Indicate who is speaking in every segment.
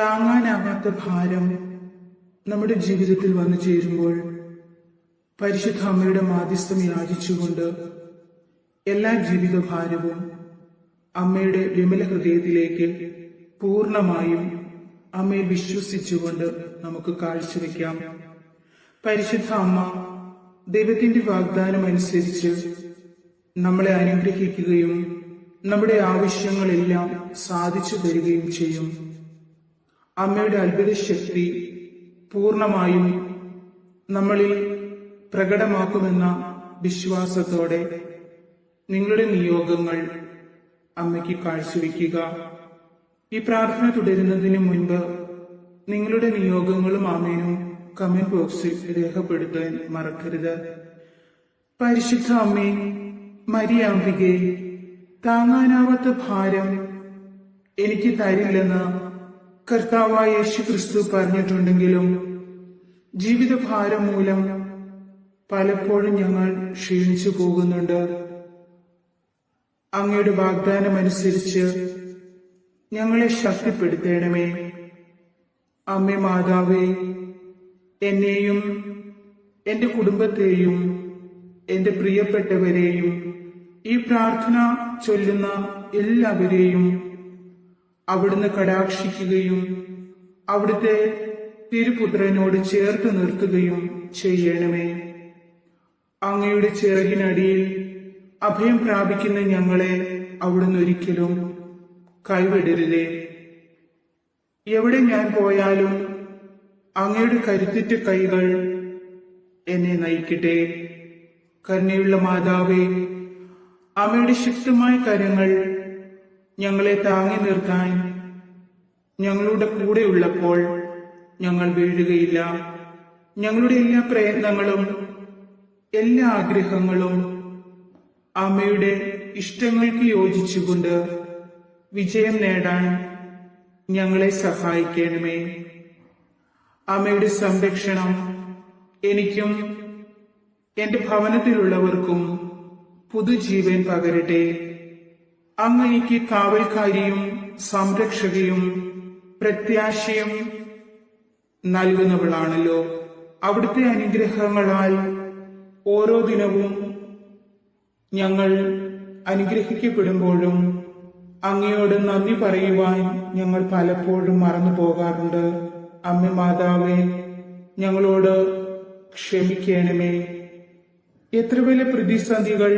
Speaker 1: താങ്ങാനാകാത്ത ഭാരം നമ്മുടെ ജീവിതത്തിൽ വന്നു ചേരുമ്പോൾ പരിശുദ്ധ അമ്മയുടെ മാധ്യസ്ഥം യാചിച്ചുകൊണ്ട് എല്ലാ ജീവിതഭാരവും അമ്മയുടെ വിമല ഹൃദയത്തിലേക്ക് പൂർണമായും അമ്മയിൽ വിശ്വസിച്ചുകൊണ്ട് നമുക്ക് കാഴ്ചവെക്കാം. പരിശുദ്ധ അമ്മ ദൈവത്തിന്റെ വാഗ്ദാനം അനുസരിച്ച് നമ്മളെ അനുഗ്രഹിക്കുകയും നമ്മുടെ ആവശ്യങ്ങളെല്ലാം സാധിച്ചു തരികയും ചെയ്യും. അമ്മയുടെ അത്ഭുത ശക്തി പൂർണമായും നമ്മളിൽ പ്രകടമാക്കുമെന്ന വിശ്വാസത്തോടെ നിങ്ങളുടെ നിയോഗങ്ങൾ അമ്മയ്ക്ക് കാഴ്ചവെക്കുക ഈ പ്രാർത്ഥന തുടരുന്നതിന് മുൻപ് നിങ്ങളുടെ നിയോഗങ്ങളും ആമേനും കമന്റ് ബോക്സിൽ രേഖപ്പെടുത്താൻ മറക്കരുത്. പരിശുദ്ധ അമ്മേ മരിയാമ്പികെ താങ്ങാനാവാത്ത ഭാരം എനിക്ക് തരില്ലെന്ന് കർത്താവായ യേശു ക്രിസ്തു പറഞ്ഞിട്ടുണ്ടെങ്കിലും ജീവിതഭാരം മൂലം പലപ്പോഴും ഞങ്ങൾ ക്ഷീണിച്ചു പോകുന്നുണ്ട്. അങ്ങയുടെ വാഗ്ദാനം അനുസരിച്ച് ഞങ്ങളെ ശക്തിപ്പെടുത്തേണമേ. അമ്മേ മാതാവേ എന്നെയും എന്റെ കുടുംബത്തെയും എന്റെ പ്രിയപ്പെട്ടവരെയും ഈ പ്രാർത്ഥന ചൊല്ലുന്ന എല്ലാവരെയും അവിടുന്ന് കടാക്ഷിക്കുകയും അവിടുത്തെ തിരുപുത്രനോട് ചേർത്ത് നിർത്തുകയും ചെയ്യണമേ. അങ്ങയുടെ ചിറകിനടിയിൽ അഭയം പ്രാപിക്കുന്ന ഞങ്ങളെ അവിടുന്ന് ഒരിക്കലും കൈവിടരുതേ. എവിടെ ഞാൻ പോയാലും അങ്ങയുടെ കരുത്തിറ്റ കൈകൾ എന്നെ നയിക്കട്ടെ. കരുണയുള്ള മാതാവേ അമ്മയുടെ ശക്തമായ കരങ്ങൾ ഞങ്ങളെ താങ്ങി നിർത്താൻ ഞങ്ങളുടെ കൂടെ ഉള്ളപ്പോൾ ഞങ്ങൾ വീഴുകയില്ല. ഞങ്ങളുടെ എല്ലാ പ്രയത്നങ്ങളും എല്ലാ ആഗ്രഹങ്ങളും അമ്മയുടെ ഇഷ്ടങ്ങൾക്ക് യോജിച്ചുകൊണ്ട് വിജയം നേടാൻ ഞങ്ങളെ സഹായിക്കണമേ. അമ്മയുടെ സംരക്ഷണം എനിക്കും എന്റെ ഭവനത്തിലുള്ളവർക്കും പുതുജീവൻ പകരട്ടെ. അങ്ങ് എനിക്ക് കാവൽക്കാരിയും സംരക്ഷകയും പ്രത്യാശയും നൽകുന്നവളാണല്ലോ. അവിടുത്തെ അനുഗ്രഹങ്ങളാൽ ഓരോ ദിനവും ഞങ്ങൾ അനുഗ്രഹിക്കപ്പെടുമ്പോഴും അങ്ങയോട് നന്ദി പറയുവാൻ ഞങ്ങൾ പലപ്പോഴും മറന്നു പോകാറുണ്ട്. അമ്മ മാതാവേ ഞങ്ങളോട് ക്ഷമിക്കണമേ. എത്ര വലിയ പ്രതിസന്ധികൾ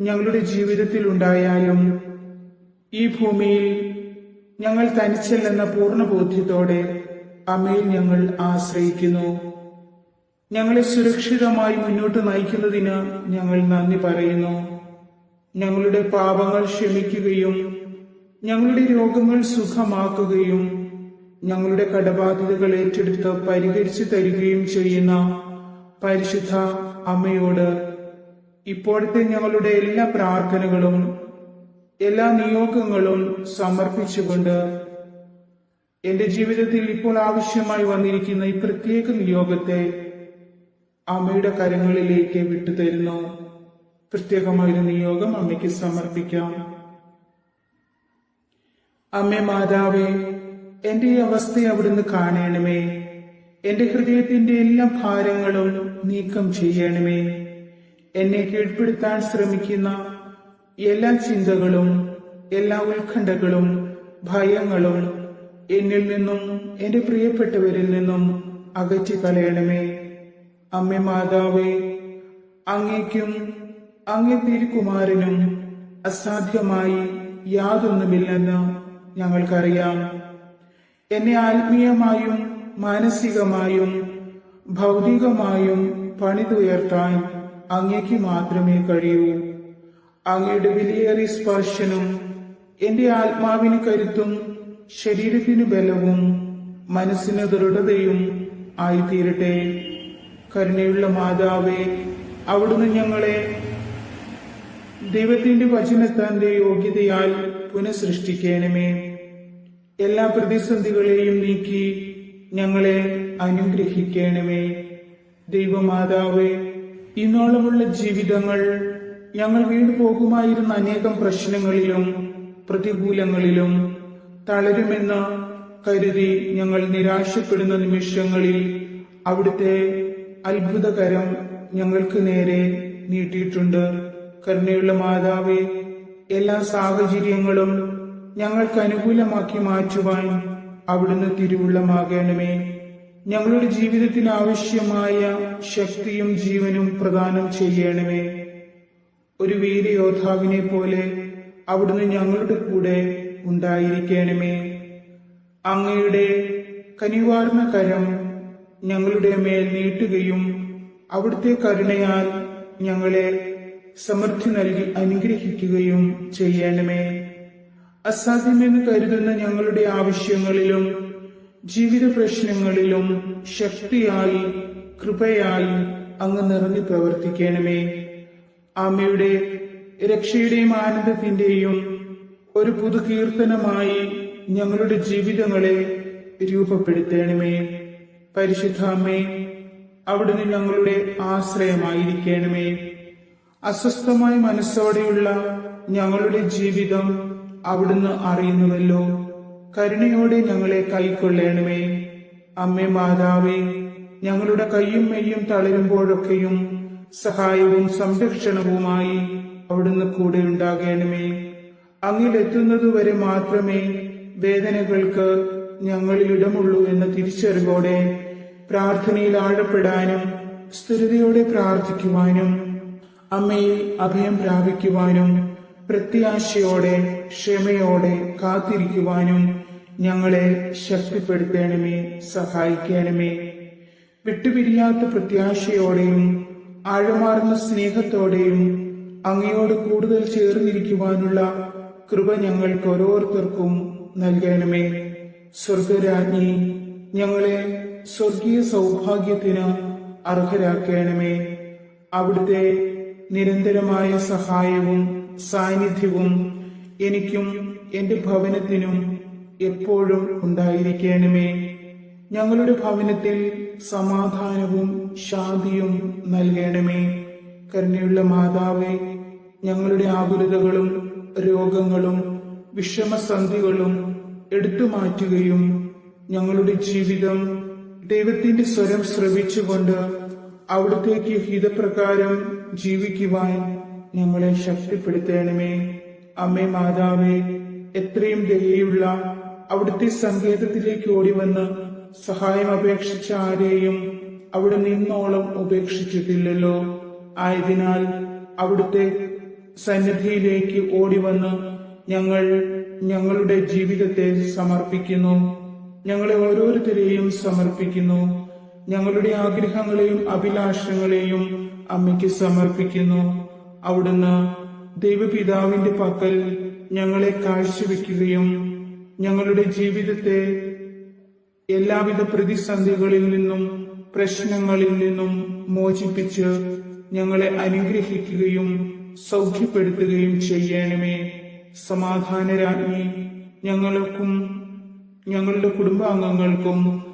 Speaker 1: ഞങ്ങളുടെ ജീവിതത്തിൽ ഉണ്ടായാലും ഈ ഭൂമിയിൽ ഞങ്ങൾ തനിച്ചല്ലെന്ന പൂർണ ബോധ്യത്തോടെ അമ്മയിൽ ഞങ്ങൾ ആശ്രയിക്കുന്നു. ഞങ്ങളെ സുരക്ഷിതമായി മുന്നോട്ട് നയിക്കുന്നതിന് ഞങ്ങൾ നന്ദി പറയുന്നു. ഞങ്ങളുടെ പാപങ്ങൾ ക്ഷമിക്കുകയും ഞങ്ങളുടെ രോഗങ്ങൾ സുഖമാക്കുകയും ഞങ്ങളുടെ കടബാധ്യതകൾ ഏറ്റെടുത്ത് പരിഹരിച്ചു തരികയും ചെയ്യുന്ന പരിശുദ്ധ അമ്മയോട് ഇപ്പോഴത്തെ ഞങ്ങളുടെ എല്ലാ പ്രാർത്ഥനകളും എല്ലാ നിയോഗങ്ങളും സമർപ്പിച്ചുകൊണ്ട് എന്റെ ജീവിതത്തിൽ ഇപ്പോൾ ആവശ്യമായി വന്നിരിക്കുന്ന ഈ പ്രത്യേക നിയോഗത്തെ അമ്മയുടെ കരങ്ങളിലേക്ക് വിട്ടുതരുന്നു. പ്രത്യേകമായൊരു നിയോഗം അമ്മയ്ക്ക് സമർപ്പിക്കാം. അമ്മേ മാതാവേ എന്റെ ഈ അവസ്ഥയെ അവിടുന്ന് കാണണമേ. എന്റെ ഹൃദയത്തിന്റെ എല്ലാ ഭാരങ്ങളും നീക്കം ചെയ്യണമേ. എന്നെ കീഴ്പ്പെടുത്താൻ ശ്രമിക്കുന്ന എല്ലാ ചിന്തകളും എല്ലാ ഉത്കണ്ഠകളും ഭയങ്ങളും എന്നിൽ നിന്നും എന്റെ പ്രിയപ്പെട്ടവരിൽ നിന്നും അകറ്റി കളയണമേ. അമ്മ മാതാവേ അങ്ങേക്കും അങ്ങേ തിരുക്കുമാരനും അസാധ്യമായി യാതൊന്നുമില്ലെന്ന് ഞങ്ങൾക്കറിയാം. എന്നെ ആത്മീയമായും മാനസികമായും ഭൗതികമായും പണിതുയർത്താൻ അങ്ങേക്ക് മാത്രമേ കഴിയൂ. അങ്ങയുടെ വിലയേറിയ സ്പർശനം എന്റെ ആത്മാവിന് കരുത്തും ശരീരത്തിന് ബലവും മനസ്സിന് ദൃഢതയും ആയിത്തീരട്ടെ. കരുണയുള്ള മാതാവേ അവിടുന്ന് ഞങ്ങളെ ദൈവത്തിന്റെ വചനത്താന്റെ യോഗ്യതയാൽ പുനഃസൃഷ്ടിക്കണമേ. എല്ലാ പ്രതിസന്ധികളെയും നീക്കി ഞങ്ങളെ അനുഗ്രഹിക്കണമേ. ദൈവമാതാവേ ഇന്നോളമുള്ള ജീവിതങ്ങൾ ഞങ്ങൾ വീണു പോകുമായിരുന്ന അനേകം പ്രശ്നങ്ങളിലും പ്രതികൂലങ്ങളിലും തളരുമെന്ന് കരുതി ഞങ്ങൾ നിരാശപ്പെടുന്ന നിമിഷങ്ങളിൽ അവിടുത്തെ അത്ഭുതകരം ഞങ്ങൾക്ക് നേരെ നീട്ടിയിട്ടുണ്ട്. കരുണയുള്ള മാതാവ് എല്ലാ സാഹചര്യങ്ങളും ഞങ്ങൾക്ക് അനുകൂലമാക്കി മാറ്റുവാൻ അവിടുന്ന് തിരുവുള്ളമാകണമേ. ഞങ്ങളുടെ ജീവിതത്തിന് ആവശ്യമായ ശക്തിയും ജീവനും പ്രദാനം ചെയ്യണമേ. ഒരു വീരയോദ്ധാവിനെ പോലെ അവിടുന്ന് ഞങ്ങളുടെ കൂടെ ഉണ്ടായിരിക്കണമേ. അങ്ങയുടെ കനിവാർന്ന കരം ഞങ്ങളുടെ മേൽ നീട്ടുകയും അവിടുത്തെ കരുണയാൽ ഞങ്ങളെ സമൃദ്ധി നൽകി അനുഗ്രഹിക്കുകയും ചെയ്യണമേ. അസാധ്യമെന്ന് കരുതുന്ന ഞങ്ങളുടെ ആവശ്യങ്ങളിലും ജീവിത പ്രശ്നങ്ങളിലും ശക്തിയായി കൃപയായി അങ്ങ് നിറഞ്ഞു പ്രവർത്തിക്കണമേ. അമ്മയുടെ രക്ഷയുടെയും ആനന്ദത്തിന്റെയും ഒരു പുതു കീർത്തനമായി ഞങ്ങളുടെ ജീവിതങ്ങളെ രൂപപ്പെടുത്തണമേ. പരിശുദ്ധ അമ്മേ അവിടുന്ന് ഞങ്ങളുടെ ആശ്രയമായിരിക്കണമേ. അസ്വസ്ഥമായ മനസ്സോടെയുള്ള ഞങ്ങളുടെ ജീവിതം അവിടുന്ന് അറിയുന്നുവല്ലോ. കരുണയോടെ ഞങ്ങളെ കൈക്കൊള്ളണമേ. അമ്മേ മാതാവേ ഞങ്ങളുടെ കയ്യും മെയ്യും തളരുമ്പോഴൊക്കെയും സഹായവും സംരക്ഷണവുമായി അവിടുന്ന് കൂടെ ഉണ്ടാകണമേ. അങ്ങിലെത്തുന്നതുവരെ മാത്രമേ വേദനകൾക്ക് ഞങ്ങളിൽ ഇടമുള്ളൂ എന്ന തിരിച്ചറിവോടെ പ്രാർത്ഥനയിൽ ആഴപ്പെടാനും സ്ഥിരതയോടെ പ്രാർത്ഥിക്കുവാനും അമ്മയെ അഭയം പ്രാപിക്കുവാനും പ്രത്യാശയോടെ ക്ഷമയോടെ കാത്തിരിക്കുവാനും ഞങ്ങളെ ശക്തിപ്പെടുത്തണമേ സഹായിക്കണമേ. വിട്ടുപിരിയാത്ത പ്രത്യാശയോടെയും ആഴമാർന്ന സ്നേഹത്തോടെയും അങ്ങയോട് കൂടുതൽ ചേർന്നിരിക്കുവാനുള്ള കൃപ ഞങ്ങൾക്ക് ഓരോരുത്തർക്കും നൽകണമേ. സ്വർഗരാജ്ഞി ഞങ്ങളെ സ്വർഗീയ സൗഭാഗ്യത്തിന് അർഹരാക്കണമേ. അവിടുത്തെ നിരന്തരമായ സഹായവും സാന്നിധ്യവും എനിക്കും എന്റെ ഭവനത്തിനും എപ്പോഴും ഉണ്ടായിരിക്കണമേ. ഞങ്ങളുടെ ഭവനത്തിൽ സമാധാനവും ശാന്തിയും നൽകണമേ. കരുണയുള്ള മാതാവേ ഞങ്ങളുടെ ആകുലതകളും രോഗങ്ങളും വിഷമസന്ധികളും എടുത്തു മാറ്റുകയും ഞങ്ങളുടെ ജീവിതം ദൈവത്തിന്റെ സ്വരം ശ്രവിച്ചുകൊണ്ട് അവിടത്തേക്ക് ഹിതപ്രകാരം ജീവിക്കുവാൻ ഞങ്ങളെ ശക്തിപ്പെടുത്തണമേ. അമ്മേ മാതാവേ എത്രയും ദയയുള്ള അവിടുത്തെ സങ്കേതത്തിലേക്ക് ഓടിവന്ന് സഹായം അപേക്ഷിച്ച ആരെയും അവിടെ നിന്നോളം ഉപേക്ഷിച്ചിട്ടില്ലല്ലോ. ആയതിനാൽ അവിടുത്തെ സന്നിധിയിലേക്ക് ഓടിവന്ന് ഞങ്ങൾ ഞങ്ങളുടെ ജീവിതത്തെ സമർപ്പിക്കുന്നു. ഞങ്ങളെ ഓരോരുത്തരെയും സമർപ്പിക്കുന്നു. ഞങ്ങളുടെ ആഗ്രഹങ്ങളെയും അഭിലാഷങ്ങളെയും അമ്മയ്ക്ക് സമർപ്പിക്കുന്നു. അവിടുന്ന് ദൈവപിതാവിന്റെ പക്കൽ ഞങ്ങളെ കാഴ്ചവെക്കുകയും ഞങ്ങളുടെ ജീവിതത്തെ എല്ലാവിധ പ്രതിസന്ധികളിൽ നിന്നും പ്രശ്നങ്ങളിൽ നിന്നും മോചിപ്പിച്ച് ഞങ്ങളെ അനുഗ്രഹിക്കുകയും സൗഖ്യപ്പെടുത്തുകയും ചെയ്യണമേ. സമാധാനരാജ്ഞി ഞങ്ങൾക്കും ഞങ്ങളുടെ കുടുംബാംഗങ്ങൾക്കും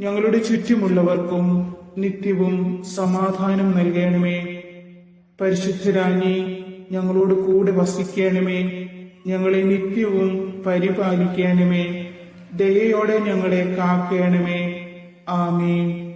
Speaker 1: ഞങ്ങളുടെ ചുറ്റുമുള്ളവർക്കും നിത്യവും സമാധാനം നൽകണമേ. പരിശുദ്ധരാജ്ഞി ഞങ്ങളോട് കൂടെ വസിക്കണമേ. ഞങ്ങളെ നിത്യവും പരിപാലിക്കണമേ. ദയയോടെ ഞങ്ങളെ കാക്കേണമേ. ആമീൻ.